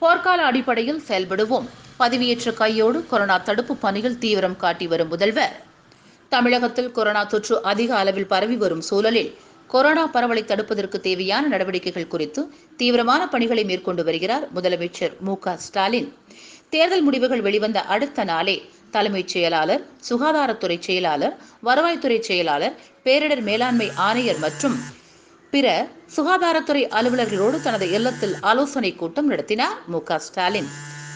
போர்க்கால அடிப்படையில் செயல்படுவோம். பதவியேற்ற கையோடு கொரோனா தடுப்பு பணியில் தீவிரம் காட்டி வரும் முதல்வர். தமிழகத்தில் கொரோனா தொற்று அதிக அளவில் பரவி வரும் சூழலில் கொரோனா பரவலை தடுப்பதற்கு தேவையான நடவடிக்கைகள் குறித்து தீவிரமான பணிகளை மேற்கொண்டு வருகிறார் முதலமைச்சர் மு ஸ்டாலின். தேர்தல் முடிவுகள் வெளிவந்த அடுத்த நாளே தலைமைச் செயலாளர் சுகாதாரத்துறை செயலாளர் வருவாய்த்துறை செயலாளர் பேரிடர் மேலாண்மை ஆணையர் மற்றும் பிற சுகாதாரத்துறை அலுவலர்களோடு தனது இல்லத்தில் ஆலோசனை கூட்டம் நடத்தினார் மு ஸ்டாலின்.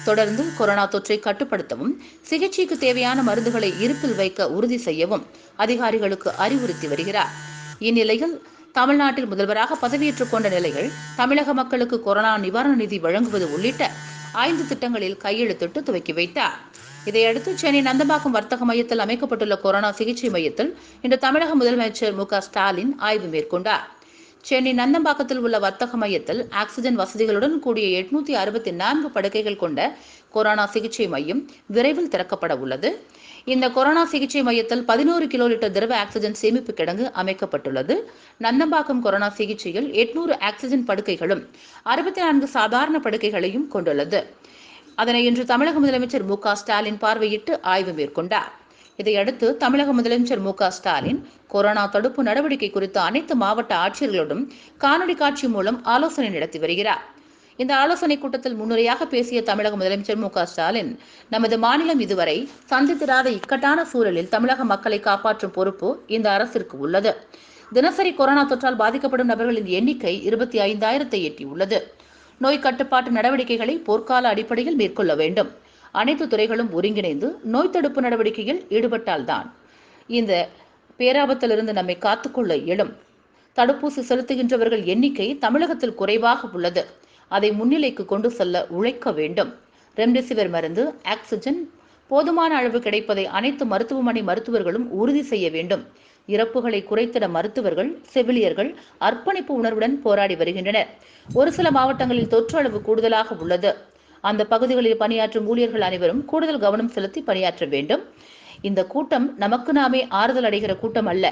தொடர்ந்து கொரோனா தொற்றை கட்டுப்படுத்தவும் சிகிச்சைக்கு தேவையான மருந்துகளை இருப்பில் வைக்க உறுதி செய்யவும் அதிகாரிகளுக்கு அறிவுறுத்தி வருகிறார். இந்நிலையில் தமிழ்நாட்டில் முதல்வராக பதவியேற்றுக் கொண்ட நிலையில் தமிழக மக்களுக்கு கொரோனா நிவாரண நிதி வழங்குவது உள்ளிட்ட ஐந்து திட்டங்களில் கையெழுத்திட்டு துவக்கி வைத்தார். இதையடுத்து சென்னை நந்தம்பாக்கம் வர்த்தக மையத்தில் அமைக்கப்பட்டுள்ள கொரோனா சிகிச்சை மையத்தில் இன்று தமிழக முதலமைச்சர் மு ஸ்டாலின் ஆய்வு மேற்கொண்டார். சென்னை நந்தம்பாக்கத்தில் உள்ள வர்த்தக மையத்தில் ஆக்சிஜன் வசதிகளுடன் கூடிய எட்நூத்தி அறுபத்தி நான்கு படுக்கைகள் கொண்ட கொரோனா சிகிச்சை மையம் விரைவில் திறக்கப்பட உள்ளது. இந்த கொரோனா சிகிச்சை மையத்தில் பதினோரு கிலோ லிட்டர் திரவ ஆக்சிஜன் சேமிப்பு கிடங்கு அமைக்கப்பட்டுள்ளது. நந்தம்பாக்கம் கொரோனா சிகிச்சையில் எட்நூறு ஆக்சிஜன் படுக்கைகளும் அறுபத்தி நான்கு சாதாரண படுக்கைகளையும் கொண்டுள்ளது. அதனை இன்று தமிழக முதலமைச்சர் மு க ஸ்டாலின் பார்வையிட்டு ஆய்வு மேற்கொண்டார். இதையடுத்து தமிழக முதலமைச்சர் மு ஸ்டாலின் கொரோனா தடுப்பு நடவடிக்கை குறித்து அனைத்து மாவட்ட ஆட்சியர்களுடன் காணொலி காட்சி மூலம் ஆலோசனை நடத்தி வருகிறார். இந்த ஆலோசனை கூட்டத்தில் முன்னுரையாக பேசிய தமிழக முதலமைச்சர் மு ஸ்டாலின் நமது மாநிலம் இதுவரை சந்தித்திராத இக்கட்டான சூழலில் தமிழக மக்களை காப்பாற்றும் பொறுப்பு இந்த அரசிற்கு உள்ளது. தினசரி கொரோனா தொற்றால் பாதிக்கப்படும் நபர்களின் எண்ணிக்கை இருபத்தி ஐந்தாயிரத்தை எட்டியுள்ளது. நோய் கட்டுப்பாட்டு நடவடிக்கைகளை போர்க்கால அடிப்படையில் மேற்கொள்ள வேண்டும். அனைத்து துறைகளும் ஒருங்கிணைந்து நோய் தடுப்பு நடவடிக்கையில் ஈடுபட்டால்தான் இந்த பேராபத்திலிருந்து நம்மை காத்துக்கொள்ள இயலும். தடுப்பூசி செலுத்துகின்றவர்கள் எண்ணிக்கை தமிழகத்தில் குறைவாக உள்ளது. அதை முன்னிலைக்கு கொண்டு செல்ல உழைக்க வேண்டும். ரெம்டெசிவிர் மருந்து ஆக்சிஜன் போதுமான அளவு கிடைப்பதை அனைத்து மருத்துவமனை மருத்துவர்களும் உறுதி செய்ய வேண்டும். இறப்புகளை குறைத்திட மருத்துவர்கள் செவிலியர்கள் அர்ப்பணிப்பு உணர்வுடன் போராடி வருகின்றனர். ஒரு சில மாவட்டங்களில் தொற்று அளவு கூடுதலாக உள்ளது. அந்த பகுதிகளில் பணியாற்றும் ஊழியர்கள் அனைவரும் கூடுதல் கவனம் செலுத்தி பணியாற்ற வேண்டும். இந்த கூட்டம் நமக்கு நாமே ஆறுதல் அடைகிற கூட்டம் அல்ல.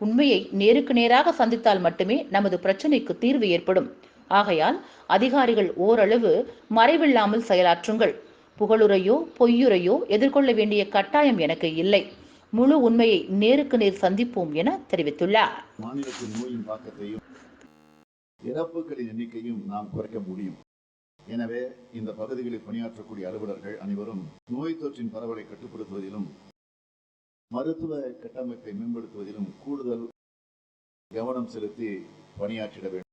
உண்மையை நேருக்கு நேராக சந்தித்தால் மட்டுமே நமது பிரச்சனைக்கு தீர்வு ஏற்படும். ஆகையால் அதிகாரிகள் ஓரளவு மறைவில்லாமல் செயலாற்றுங்கள். புகழுரையோ பொய்யுரையோ எதிர்கொள்ள வேண்டிய கட்டாயம் எனக்கு இல்லை. முழு உண்மையை நேருக்கு நேர் சந்திப்போம் என தெரிவித்துள்ளார். மாநிலத்தின் நோயின் தாக்கத்தையும் இறப்புகளின் எண்ணிக்கையும் நாம் குறைக்க முடியும். எனவே இந்த பகுதிகளில் பணியாற்றக்கூடிய அலுவலர்கள் அனைவரும் நோய் தொற்றின் பரவலை கட்டுப்படுத்துவதிலும் மருத்துவ கட்டமைப்பை மேம்படுத்துவதிலும் கூடுதல் கவனம் செலுத்தி பணியாற்றிட வேண்டும்.